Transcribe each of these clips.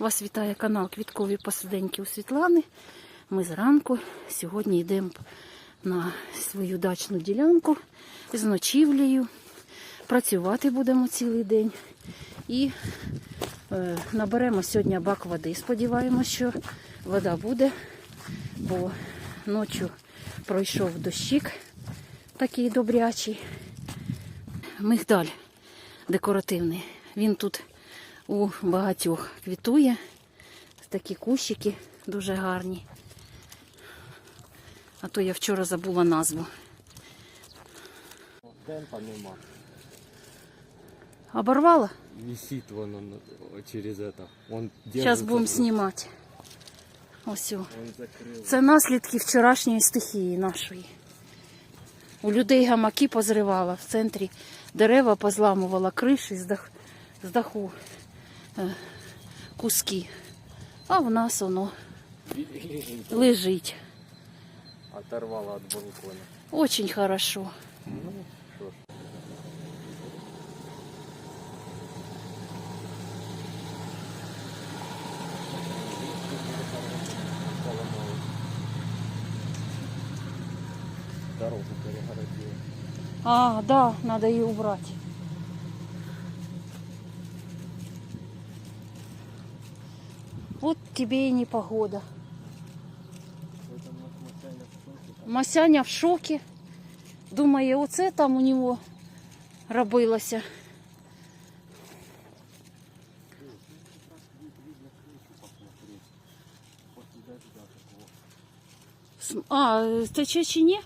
Вас вітає канал Квіткові посиденьки у Світлани. Ми зранку сьогодні йдемо на свою дачну ділянку з ночівлею. Працювати будемо цілий день. І е, наберемо сьогодні бак води. Сподіваємося, що вода буде, бо ночі пройшов дощик такий добрячий. Мигдаль декоративний. Він тут у багатьох квітує. Такі кущики дуже гарні. А то я вчора забула назву. Темпа нема. Оборвала? Висит вон он через это. Он Зараз будемо знімати. Ось. Це наслідки вчорашньої стихії нашої. У людей гамаки позривала в центрі, дерева позламувала криші з, даху куски. А в нас воно лежить. Оторвало от балкона. Очень хорошо. Ну, что ж. Поломалось. Дорогу перегородила. А, да, надо ее убрать. Вот тебе и не погода. Это у нас Масяня в шоке. Масяня в шокі. Думає, оце там у нього робилося. После дождя такого. С- А, тече чи ні?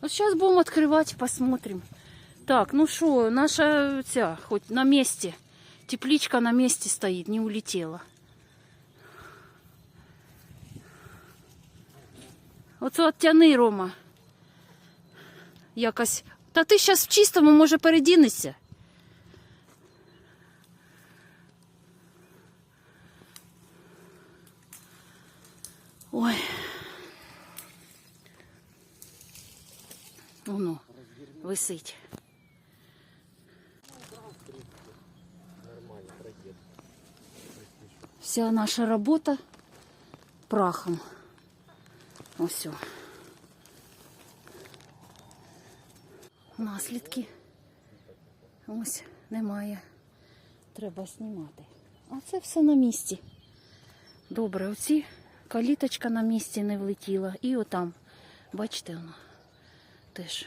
От зараз будемо відкривати, посмотрим. Так, ну що, наша ця, хоч на місці. Тепличка на місці стоїть, не улетіла. Оце оттяни, Рома. Якось. Та ти зараз в чистому, може, передінешся. Ой. Воно висить. Вся наша робота прахом. Ось. Наслідки. Ось немає. Треба знімати. А це все на місці. Добре, оці каліточка на місці не влетіла. І отам, бачите, воно теж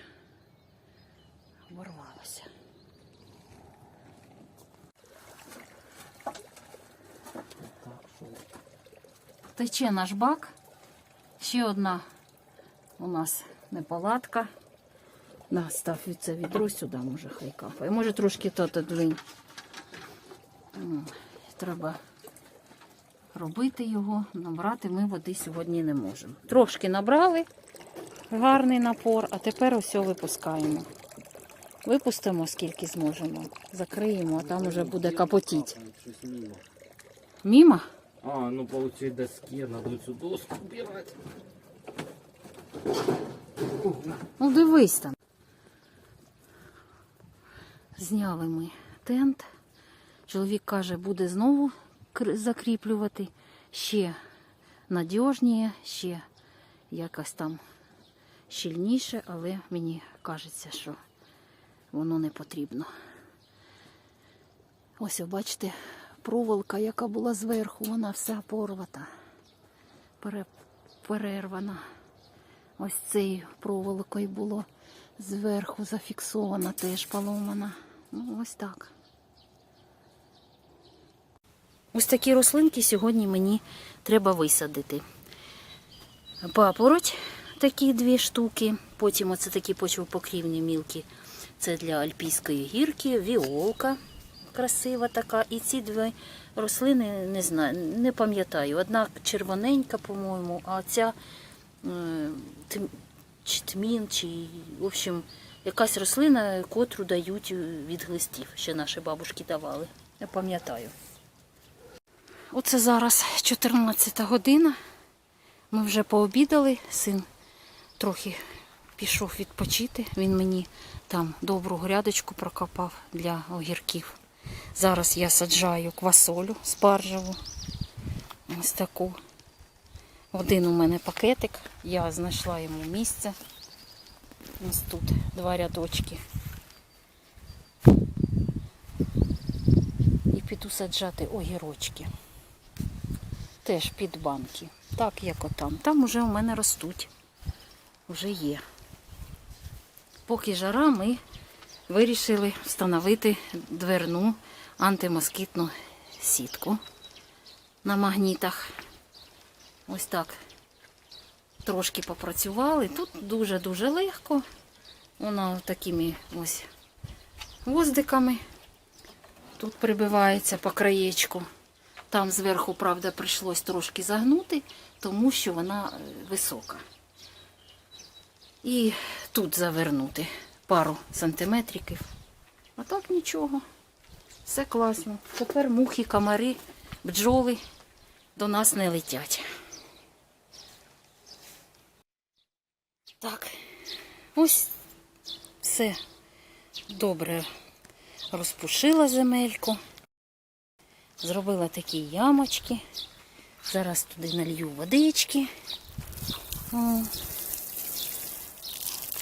оборвалося. Тече наш бак. Ще одна у нас неполадка. На, став це відро сюди, може, хай капає. Може трошки то двинь. Треба робити його, набрати ми води сьогодні не можемо. Трошки набрали, гарний напор, а тепер ось випускаємо. Випустимо скільки зможемо, закриємо, а там уже буде капотіть. Мімо? А, ну по цій доске надо цю доску убирать. Ну, дивись там. Зняли ми тент. Чоловік каже, буде знову закріплювати. Ще надіжніше, ще якось там щільніше, але мені кажеться, що воно не потрібно. Ось, бачите, проволока, яка була зверху, вона вся порвата, перервана. Ось цією проволокою було зверху зафіксована, теж поломана. Ну, ось так. Ось такі рослинки сьогодні мені треба висадити. Папороть, такі дві штуки. Потім оце такі почвопокрівні мілкі. Це для альпійської гірки, віолка красива така. І ці дві рослини не знаю, не пам'ятаю. Одна червоненька, по-моєму, а ця е, чи тмін, чи в общем, якась рослина, котру дають від глистів, ще наші бабушки давали. Я пам'ятаю. Оце зараз 14 година. Ми вже пообідали. Син трохи пішов відпочити. Він мені там добру грядочку прокопав для огірків. Зараз я саджаю квасолю спаржеву. Ось таку. Один у мене пакетик. Я знайшла йому місце. Ось тут два рядочки. І піду саджати огірочки. Теж під банки. Так, як отам. Там уже у мене ростуть. Вже є. Поки жара, ми вирішили встановити дверну антимоскітну сітку на магнітах. Ось так трошки попрацювали. Тут дуже-дуже легко. Вона такими ось гвоздиками тут прибивається по краєчку. Там зверху, правда, прийшлось трошки загнути, тому що вона е, висока. І тут завернути пару сантиметриків. А так нічого. Все класно. Тепер мухи, комари, бджоли до нас не летять. Так, ось все добре розпушила земельку. Зробила такі ямочки. Зараз туди налью водички.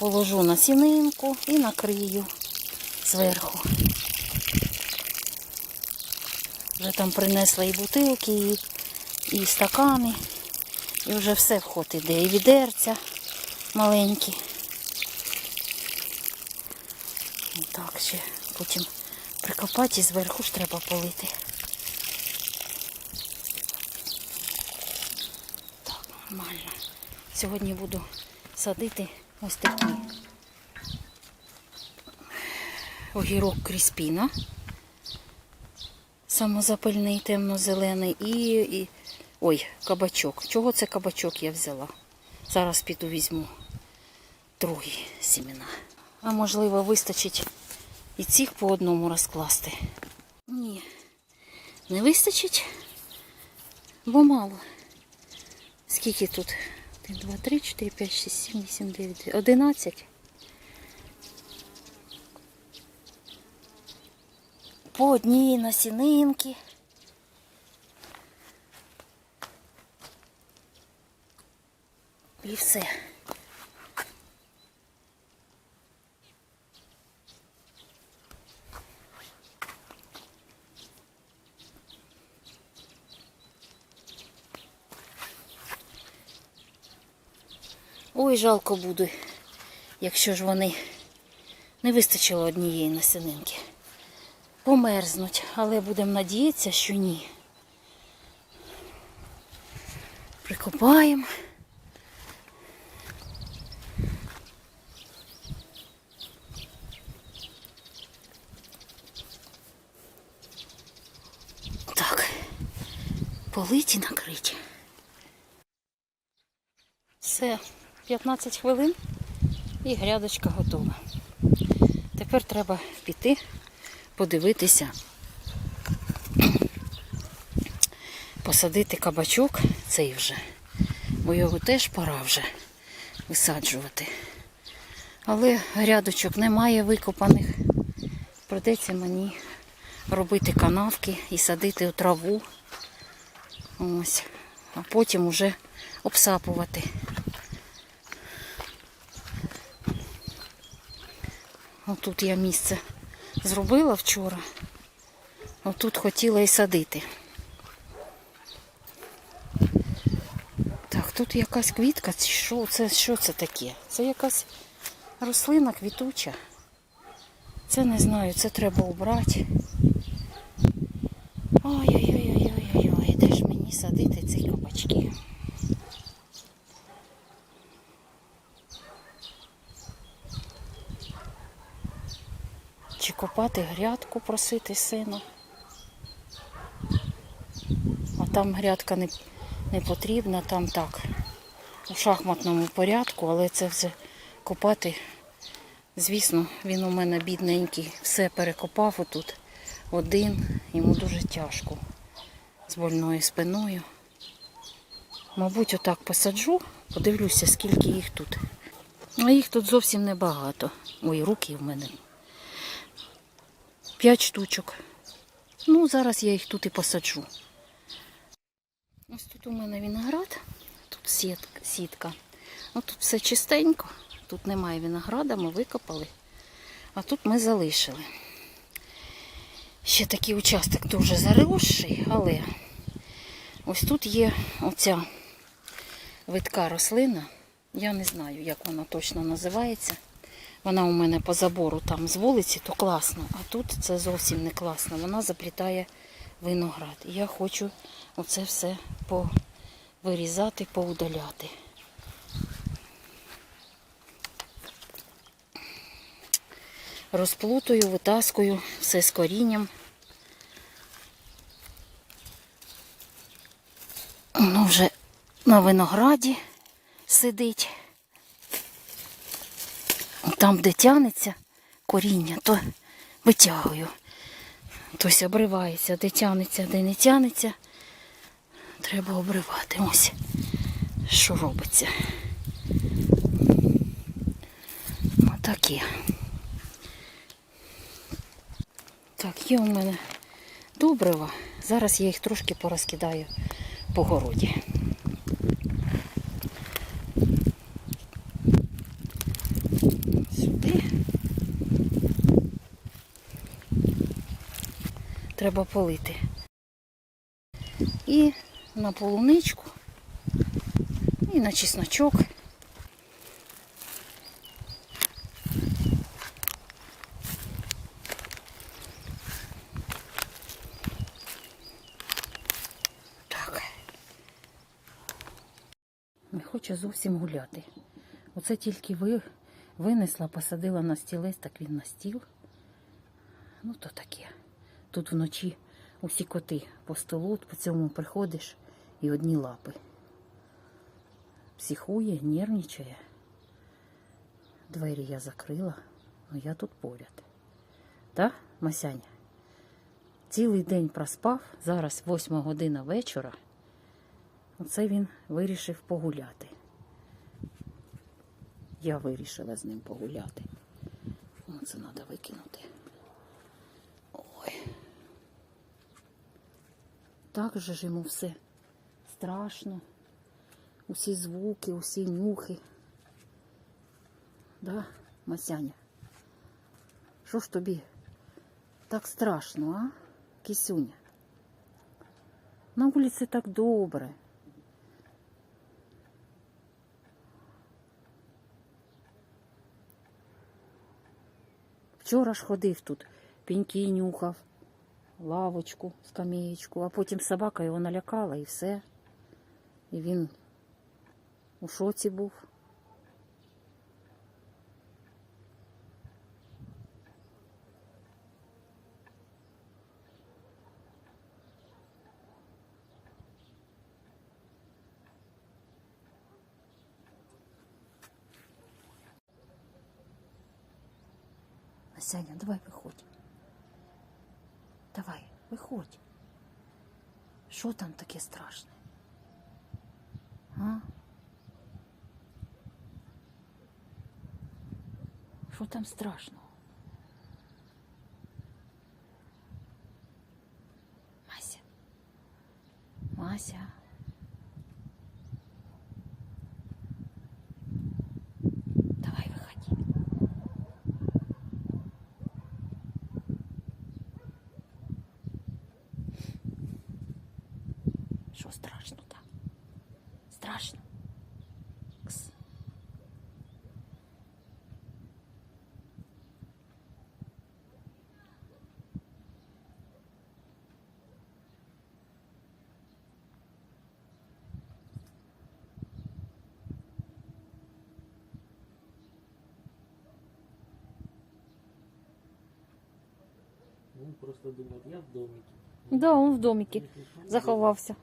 Положу на сінинку і накрию зверху. Вже там принесла і бутилки, і, і стакани. І вже все вход іде. І відерця маленькі. Так ще потім прикопати і зверху ж треба полити. Так, нормально. Сьогодні буду садити ось такі огірок кріспіна. Самозапильний темно-зелений і, і. Ой, кабачок. Чого це кабачок я взяла? Зараз піду візьму другі сімена. А можливо, вистачить і цих по одному розкласти. Ні, не вистачить, бо мало. Скільки тут? 1, 2, 3, 4, 5, 6, 7, 8, 9, 11. По одній насінинки. І все. Ой, жалко буде, якщо ж вони не вистачило однієї насінинки. Померзнуть, але будемо надіятися, що ні. Прикопаємо. Так, политі накриті. Все, 15 хвилин і грядочка готова. Тепер треба піти, подивитися, посадити кабачок цей вже, бо його теж пора вже висаджувати. Але грядочок немає викопаних. Придеться мені робити канавки і садити у траву. Ось. А потім уже обсапувати. Отут я місце зробила вчора. Отут хотіла і садити. Так, тут якась квітка, що це, що це таке? Це якась рослина квітуча. Це не знаю, це треба убрати. Ой-ой-ой-ой-ой-ой, де ж мені садити ці кабачки? Чи копати грядку, просити сина? А там грядка не, не потрібна, там так, у шахматному порядку, але це все копати. Звісно, він у мене бідненький, все перекопав отут один, йому дуже тяжко з больною спиною. Мабуть, отак посаджу, подивлюся, скільки їх тут. А їх тут зовсім небагато. Ой, руки в мене. П'ять штучок. Ну, зараз я їх тут і посаджу. Ось тут у мене виноград, тут сітка. сітка. Ну, тут все чистенько, тут немає винограда, ми викопали, а тут ми залишили. Ще такий участок дуже заросший, але ось тут є оця видка рослина. Я не знаю, як вона точно називається. Вона у мене по забору там з вулиці, то класно, а тут це зовсім не класно. Вона заплітає виноград. І я хочу оце все повирізати, поудаляти. Розплутую, витаскую все з корінням. Воно вже на винограді сидить. Там, де тянеться коріння, то витягую. Тось обривається, де тянеться, де не тянеться. Треба обривати. Ось що робиться. Отакі. Так, є у мене добрива. Зараз я їх трошки порозкидаю по городі. Сюди. Треба полити. І на полуничку, і на чесночок. Так. Не хоче зовсім гуляти. Оце тільки ви винесла, посадила на стілець, так він на стіл. Ну, то таке. Тут вночі усі коти по столу, по цьому приходиш і одні лапи. Психує, нервничає. Двері я закрила, але я тут поряд. Так, Масяня? Цілий день проспав, зараз восьма година вечора. Оце він вирішив погуляти. Я вирішила з ним погуляти. Оце треба викинути. Так же ж йому все страшно. Усі звуки, усі нюхи. Да, Масяня? Що ж тобі так страшно, а? Кисюня? На вулиці так добре. Вчора ж ходив тут, пеньки нюхав, лавочку, скамеечку, а потім собака його налякала і все. І він у шоці був. Що там таке страшне? А? Що там страшного? Мася. Мася. Просто думав, я в домике. Да, он в домике заховався.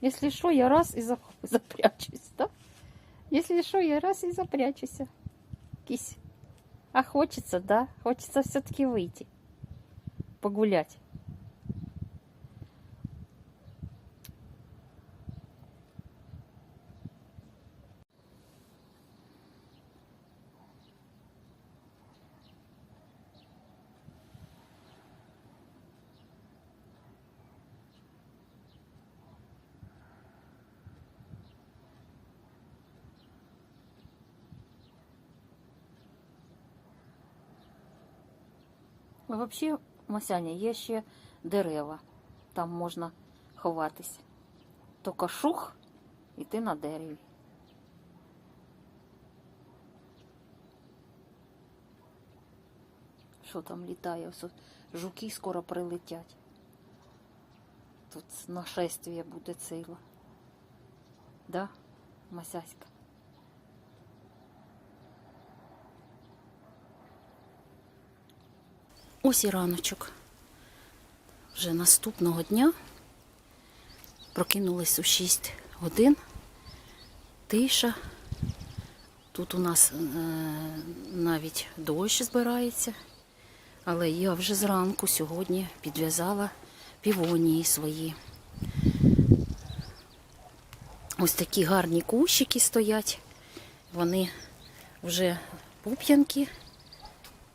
Если что, я раз и зап- запрячусь, да? Если что, я раз и запрячуся. Кись. А хочется, да? Хочется все-таки выйти. Погулять. Взагалі, Масяня, є ще дерева. Там можна ховатись. Тільки шух, і ти на дереві. Що там літає? Жуки скоро прилетять. Тут нашествие буде ціле. Да, Масяська? Ось і раночок. Вже наступного дня прокинулись у 6 годин. Тиша. Тут у нас е, навіть дощ збирається. Але я вже зранку сьогодні підв'язала півонії свої. Ось такі гарні кущики стоять. Вони вже пуп'янки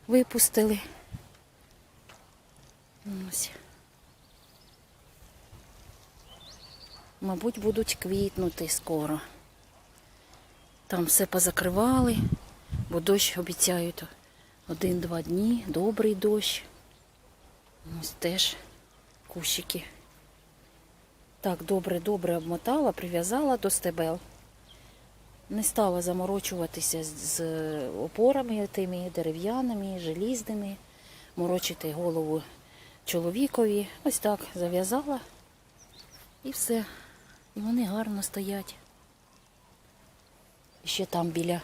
випустили. Ось. Мабуть, будуть квітнути скоро. Там все позакривали, бо дощ обіцяють один-два дні, добрий дощ. Ось теж кущики. Так, добре-добре обмотала, прив'язала до стебел. Не стала заморочуватися з опорами тими дерев'яними, желізними, морочити голову чоловікові. Ось так зав'язала і все. І вони гарно стоять. Ще там біля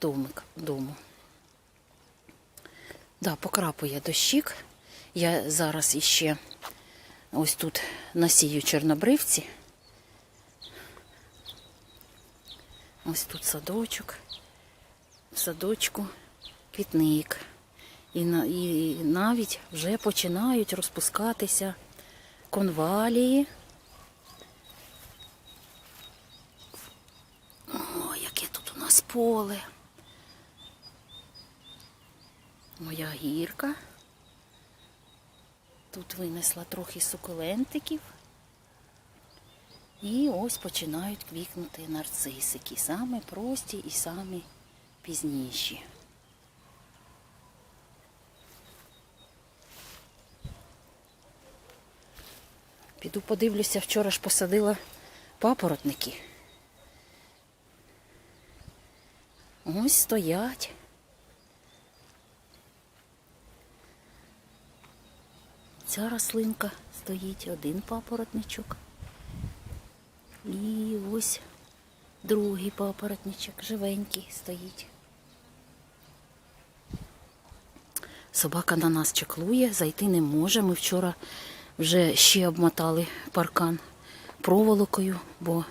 домик, дому. Да, покрапує дощик. Я зараз іще ось тут насію чорнобривці. Ось тут садочок, в садочку квітник. І, і навіть вже починають розпускатися конвалії. О, яке тут у нас поле. Моя гірка. Тут винесла трохи сукулентиків. І ось починають квікнути нарцисики. Саме прості і самі пізніші. Піду подивлюся, вчора ж посадила папоротники. Ось стоять. Ця рослинка стоїть один папоротничок. І ось другий папоротничок, живенький стоїть. Собака на нас чеклує, зайти не може. Ми вчора вже ще обмотали паркан проволокою, бо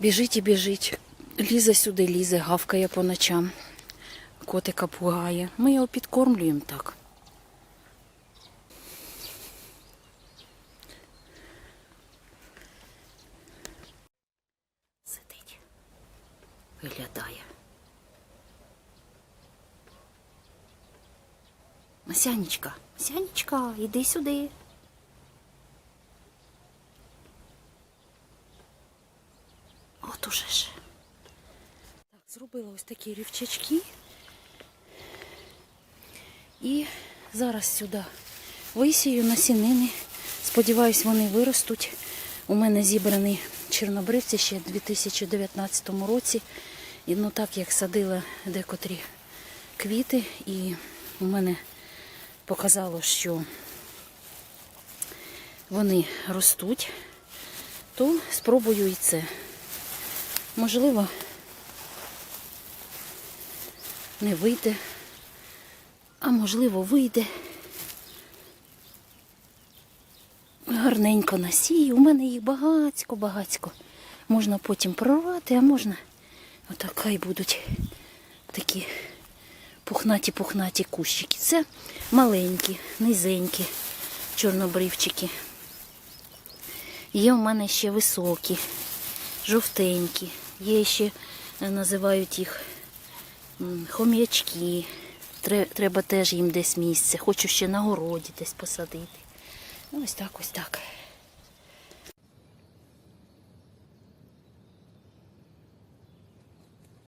біжить і біжить. Лізе сюди, лізе, гавкає по ночам. Котика пугає. Ми його підкормлюємо так. Сидить, виглядає. Масянечка, Масянечка, іди сюди. От уже ж. Так, зробила ось такі рівчачки. І зараз сюди висію насінини. Сподіваюсь, вони виростуть. У мене зібрані чорнобривці ще в 2019 році. І ну так як садила декотрі квіти, і у мене показало, що вони ростуть, то спробую і це. Можливо, не вийде, а можливо вийде. Гарненько насію. У мене їх багацько, багацько. Можна потім прорвати, а можна отак хай будуть такі пухнаті-пухнаті кущики. Це маленькі, низенькі чорнобривчики. Є у мене ще високі, жовтенькі. Є ще, е, називають їх хом'ячки. Треба теж їм десь місце. Хочу ще на городі десь посадити. Ну, Ось так, ось так.